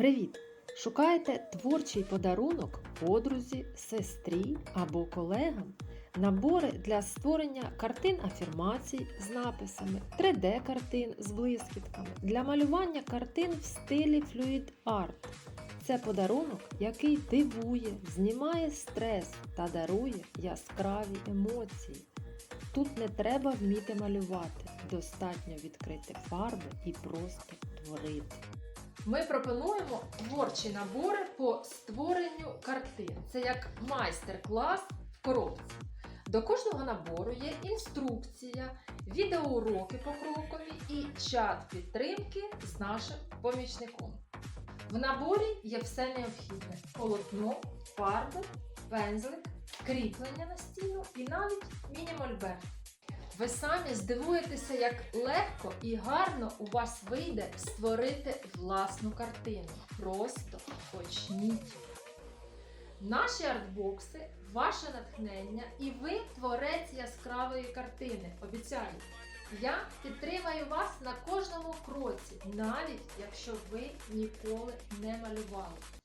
Привіт! Шукаєте творчий подарунок подрузі, сестрі або колегам? Набори для створення картин афірмацій з написами, 3D-картин з блискітками, для малювання картин в стилі Fluid Art. Це подарунок, який дивує, знімає стрес та дарує яскраві емоції. Тут не треба вміти малювати, достатньо відкрити фарби і просто творити. Ми пропонуємо творчі набори по створенню картин. Це як майстер-клас в коробці. До кожного набору є інструкція, відеоуроки покрокові і чат підтримки з нашим помічником. В наборі є все необхідне: полотно, фарби, пензлик, кріплення на стіну і навіть міні-мольберт. Ви самі здивуєтеся, як легко і гарно у вас вийде створити власну картину. Просто почніть. Наші артбокси, ваше натхнення і ви творець яскравої картини. Обіцяю. Я підтримаю вас на кожному кроці, навіть якщо ви ніколи не малювали.